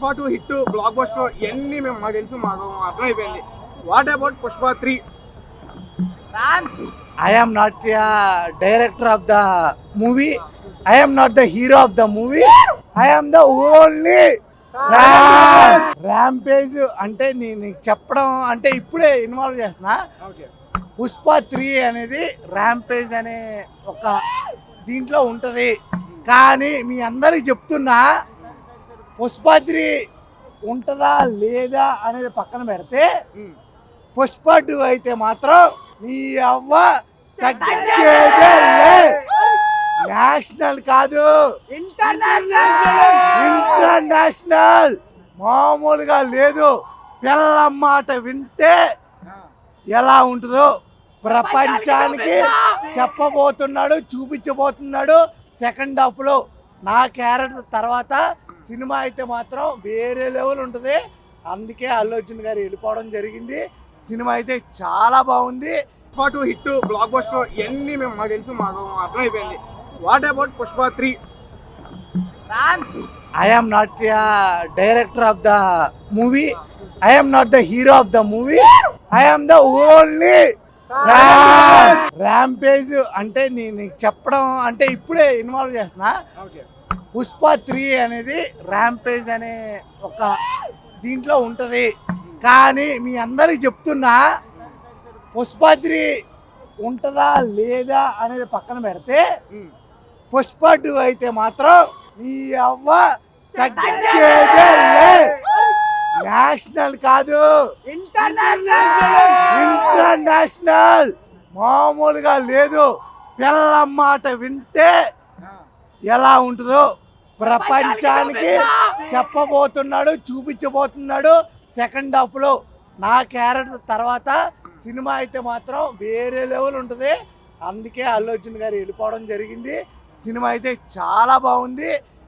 Pushpa two hit blockbuster ఇవన్నీ మేము మాకు తెలుసు మాకు అర్థమైపోయింది. What about Pushpa three? I am not a director of the movie. I am not the hero of the movie. I am the only rampage అంటే నేను నీకు చెప్పడం అంటే ఇప్పుడే ఇన్వాల్వ్ చేస్తున్నా. ఓకే పుష్ప త్రీ అనేది ర్యాంపేజ్ అనే ఒక దీంట్లో ఉంటుంది. కానీ మీ అందరికి చెప్తున్నా పుష్ప త్రీ ఉంటుందా లేదా అనేది పక్కన పెడితే పుష్ప టూ అయితే మాత్రం నీ అవ్వ తగ్గేదే. నేషనల్ కాదు. ఇంటర్నేషనల్ మామూలుగా లేదు. పిల్ల మాట వింటే ఎలా ఉంటుందో ప్రపంచానికి చెప్పబోతున్నాడు చూపించబోతున్నాడు. సెకండ్ హాఫ్లో నా క్యారెక్టర్ తర్వాత సినిమా అయితే మాత్రం వేరే లెవెల్ ఉంటుంది. అందుకే అల్లు అర్జున్ గారు వెళ్ళిపోవడం జరిగింది. సినిమా అయితే చాలా బాగుంది. Pushpa two hit blockbuster ఇవన్నీ మేము మాకు తెలుసు మాకు అర్థమైపోయింది what about Pushpa three? I am not director of the movie I am not the hero of the movie I am the only rampage అంటే నేను నీకు చెప్పడం అంటే ఇప్పుడే ఇన్వాల్వ్ చేస్తున్నా. ఓకే పుష్ప త్రీ అనేది ర్యాంపేజ్ అనే ఒక దీంట్లో ఉంటుంది. కానీ మీ అందరికి చెప్తున్నా పుష్ప త్రీ ఉంటుందా లేదా అనేది పక్కన పెడితే పుష్ప టూ అయితే మాత్రం నీ అవ్వ తగ్గేదే. నేషనల్ కాదు. ఇంటర్నేషనల్ మామూలుగా లేదు. పిల్ల మాట వింటే ఎలా ఉంటుందో ప్రపంచానికి చెప్పబోతున్నాడు చూపించబోతున్నాడు సెకండ్ హాఫ్లో నా క్యారెక్టర్ తర్వాత సినిమా అయితే మాత్రం వేరే లెవెల్ ఉంటుంది. అందుకే అల్లు అర్జున్ గారు వెళ్ళిపోవడం జరిగింది. సినిమా అయితే చాలా బాగుంది.